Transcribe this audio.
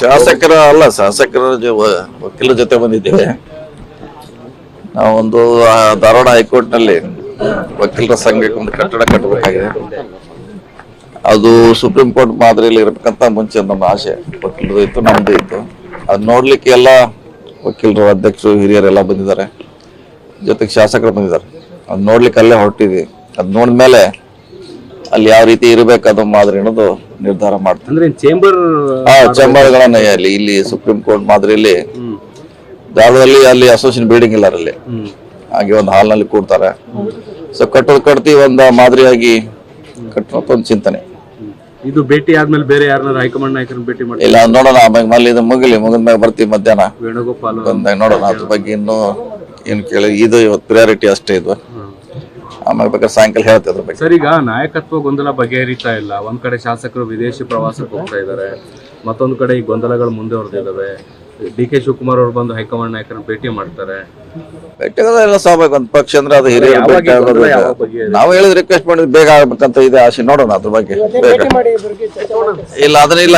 ಶಾಸಕರ ಅಲ್ಲ, ಶಾಸಕರ ವಕೀಲರ ಜೊತೆ ಬಂದಿದ್ದೇವೆ. ನಾವೊಂದು ಧಾರವಾಡ ಹೈಕೋರ್ಟ್ನಲ್ಲಿ ವಕೀಲರ ಸಂಘಕ್ಕೆ ಒಂದು ಕಟ್ಟಡ ಕಟ್ಟಬೇಕಾಗಿದೆ. ಅದು ಸುಪ್ರೀಂ ಕೋರ್ಟ್ ಮಾದರಿಯಲ್ಲಿ ಇರಬೇಕಂತ ಮುಂಚೆ ನಮ್ಮ ಆಸೆ ವಕೀಲರು ಇತ್ತು, ನಮ್ದು ಇತ್ತು. ಅದು ನೋಡ್ಲಿಕ್ಕೆ ಎಲ್ಲ ವಕೀಲರು, ಅಧ್ಯಕ್ಷರು, ಹಿರಿಯರೆಲ್ಲ ಬಂದಿದ್ದಾರೆ. ಜೊತೆಗೆ ಶಾಸಕರು ಬಂದಿದ್ದಾರೆ. ಅದು ನೋಡ್ಲಿಕ್ಕೆ ಅಲ್ಲೇ ಹೊರಟಿದ್ವಿ. ಅದು ನೋಡಿದ್ಮೇಲೆ ಅಲ್ಲಿ ಯಾವ ರೀತಿ ಇರಬೇಕು ಅದು ಮಾದರಿ ಅನ್ನೋದು ನಿರ್ಧಾರ ಮಾಡ್ತೀವಿ. ಅಂದ್ರೆ ಚೇಂಬರ್ ಆ ಚೇಂಬರ್ಗಳನ್ನ ಅಲ್ಲಿ ಇಲ್ಲಿ ಸುಪ್ರೀಂ ಕೋರ್ಟ್ ಮಾದರಿಯಲ್ಲಿ ಜಾಗದಲ್ಲಿ ಅಲ್ಲಿ ಅಸೋಸಿಯೇಷನ್ ಬಿಲ್ಡಿಂಗ್ ಇಲ್ಲ ಅಲ್ಲಿ ಹಾಗೆ ಒಂದು ಹಾಲ್ನಲ್ಲಿ ಕೂಡ್ತಾರೆ. ಸೊ ಕಟ್ಟೋದು ಕಟ್ತಿ ಒಂದು ಮಾದರಿಯಾಗಿ ಕಟ್ಟೋದು ಒಂದು ಚಿಂತನೆ. ಇದು ಭೇಟಿ ಆದ್ಮೇಲೆ ಬೇರೆ ಯಾರನ್ನ ಹೈಕಮಾಂಡ್ ನಾಯಕರನ್ನ ಭೇಟಿ ಮಾಡಿ ಇಲ್ಲ ನೋಡೋಣ ಆಮೇಲೆ ಮಲ್ಲಿ ಇದು ಮುಗಿಲಿ ಮುಗಿದ ಮೇಲೆ ಬರ್ತೀವಿ ಮಧ್ಯಾಹ್ನ. ವೇಣುಗೋಪಾಲ್ ಬಂದಾಗ ನೋಡೋಣ ಅದ್ರ ಬಗ್ಗೆ ಇನ್ನೂ ಏನು ಕೇಳಿ ಇದು ಇವತ್ತು ಪ್ರಿಯಾರಿಟಿ ಅಷ್ಟೇ ಇದು. ಆಮೇಲೆ ಬೇಕಾದ್ರೆ ಸಾಯಂಕಾಲ ಹೇಳ್ತಾ ಅದ್ರ ಬಗ್ಗೆ. ಸರ್ ಈಗ ನಾಯಕತ್ವ ಗೊಂದಲ ಬಗೆಹರಿತಾ ಇಲ್ಲ. ಒಂದ್ ಕಡೆ ಶಾಸಕರು ವಿದೇಶಿ ಪ್ರವಾಸಕ್ಕೆ ಹೋಗ್ತಾ ಇದ್ದಾರೆ ಮತ್ತೊಂದು ಕಡೆ ಈ ಗೊಂದಲಗಳು ಮುಂದೆ ಹೊರದಿದ್ದಾವೆ ಡಿ ಕೆ ಶಿವಕುಮಾರ್ ಅವರು ಬಂದು ಹೈಕಮಾಂಡ್ ನಾಯಕರನ್ನ ಭೇಟಿ ಮಾಡ್ತಾರೆ. ಭೇಟಿಯಾಗೋದೆಲ್ಲ ಸ್ವಾಭಾವಿಕ ಒಂದು ಪಕ್ಷ ಅಂದ್ರೆ ಅದು ಹಿರಿಯ ಭೇಟಿ ಆಗೋದು? ನಾವು ಹೇಳಿದ ರಿಕ್ವೆಸ್ಟ್ ಮಾಡಿದ್ ಬೇಗ ಆಗ್ಬೇಕಂತ ಇದೆ ಆಸೆ ನೋಡೋಣ ಅದ್ರ ಬಗ್ಗೆ. ಬೇಗ. ಭೇಟಿ ಮಾಡಿ ಇಬ್ಬರಿಗೆ ಚರ್ಚೆ ಇಲ್ಲ ಅದನ್ನ ಇಲ್ಲ